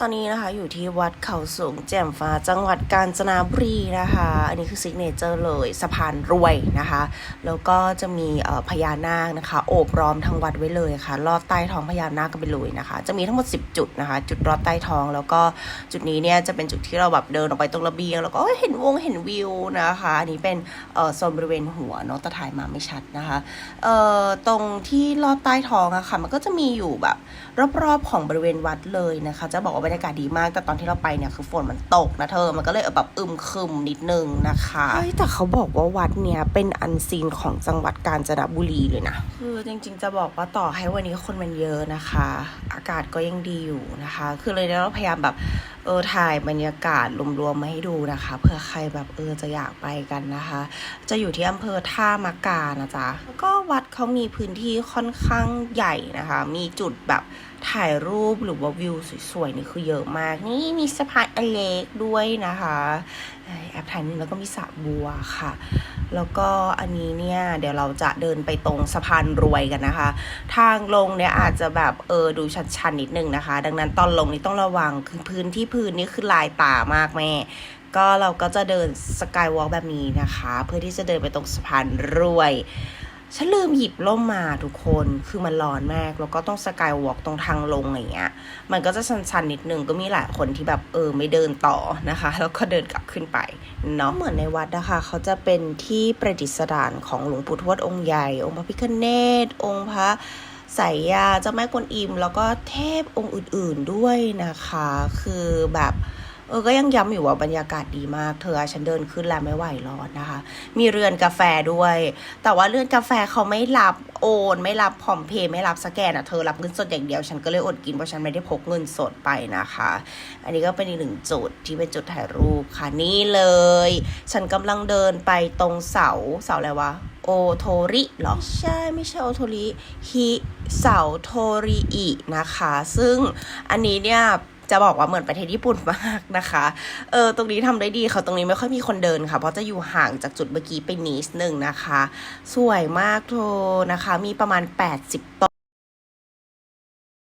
ตอนนี้นะคะอยู่ที่วัดเขาสูงแจ่มฟ้าจังหวัดกาญจนบุรีนะคะ อันนี้คือซิกเนเจอร์เลยสะพานรวยนะคะ แล้วก็จะมีพญานาคนะคะ โอบล้อมทั้งวัดไว้เลยค่ะลอดใต้ท้องพญานาคกันไปเลยนะคะ จะมีทั้งหมด 10 จุดนะคะ จุดลอดใต้ท้อง แล้วก็จุดนี้เนี่ยจะเป็นจุดที่เราแบบเดินออกไปตรงระเบียง แล้วก็เห็นวงเห็นวิวนะคะ อันนี้เป็นโซนบริเวณหัวเนาะแต่ถ่ายมาไม่ชัดนะคะตรงที่ลอดใต้ท้องอะค่ะมันก็จะมีอยู่แบบรอบๆของบริเวณวัดเลยนะคะ จะบอกว่าบรรยากาศดีมาก แต่ตอนที่เราไปเนี่ยคือฝนมันตกนะเธอ มันก็เลยแบบอึมครึมนิดนึงนะคะเฮ้ยแต่เขาบอกว่าวัดเนี่ยเป็นอันซีนของจังหวัดกาญจนบุรีเลยนะ คือจริงๆจะบอกว่าต่อให้วันนี้คนมันเยอะนะคะ อากาศก็ยังดีอยู่นะคะ คือเลยเราพยายามแบบเออถ่ายบรรยากาศรวมๆมาให้ดูนะคะเผื่อใครแบบเออจะอยากไปกันนะคะ จะอยู่ที่อำเภอท่ามากานะจ๊ะแล้วก็ วัดเขามีพื้นที่ค่อนข้างใหญ่นะคะ มีจุดแบบถ่ายรูปหรือว่าวิวสวยๆนี่คือเยอะมาก นี่มีสะพานอเล็กด้วยนะคะแอปถ่ายนึงแล้วก็มีสระบัวค่ะ แล้วก็อันนี้เนี่ย เดี๋ยวเราจะเดินไปตรงสะพานรวยกันนะคะ ทางลงเนี่ยอาจจะแบบเออดูชันๆนิดนึงนะคะ ดังนั้นตอนลงนี่ต้องระวังคือพื้นที่พื้นนี่คือลายตามากแม่ก็เราก็จะเดินสกายวอล์กแบบนี้นะคะ เพื่อที่จะเดินไปตรงสะพานรวย ฉันลืมหยิบร่มมาทุกคน คือมันร้อนมาก แล้วก็ต้องสกายวอล์กตรงทางลงอย่างเงี้ย มันก็จะชันๆนิดนึง ก็มีหลายคนที่แบบเออไม่เดินต่อนะคะ แล้วก็เดินกลับขึ้นไปเนาะ เหมือนในวัดนะคะ เขาจะเป็นที่ประดิษฐานของหลวงปู่ทวดองค์ใหญ่ องค์พระพิฆเนศ องค์พระสายยา เจ้าแม่กวนอิม แล้วก็เทพองค์อื่นๆด้วยนะคะ คือแบบ เออก็ยังย้ำอยู่ว่าบรรยากาศดีมาก เธอฉันเดินขึ้นแล้วไม่ไหวร้อนนะคะ มีเรือนกาแฟด้วย แต่ว่าเรือนกาแฟเขาไม่รับโอนไม่รับพร้อมเพย์ไม่รับสแกนอะเธอรับเงินสดอย่างเดียว ฉันก็เลยอดกินเพราะฉันไม่ได้พกเงินสดไปนะคะ อันนี้ก็เป็นอีกหนึ่งจุดที่เป็นจุดถ่ายรูปค่ะนี่เลย ฉันกำลังเดินไปตรงเสาเสาอะไรวะโอโทริเหรอไม่ใช่ไม่ใช่โอโทริฮิเสาโทริอินะคะ ซึ่งอันนี้เนี่ย จะบอกว่าเหมือนประเทศญี่ปุ่นมากนะคะ เออตรงนี้ทำได้ดีค่ะตรงนี้ไม่ค่อยมีคนเดินค่ะ เพราะจะอยู่ห่างจากจุดเมื่อกี้ไปนิดนึงนะคะ สวยมากโทนะคะ มีประมาณ 80ต้น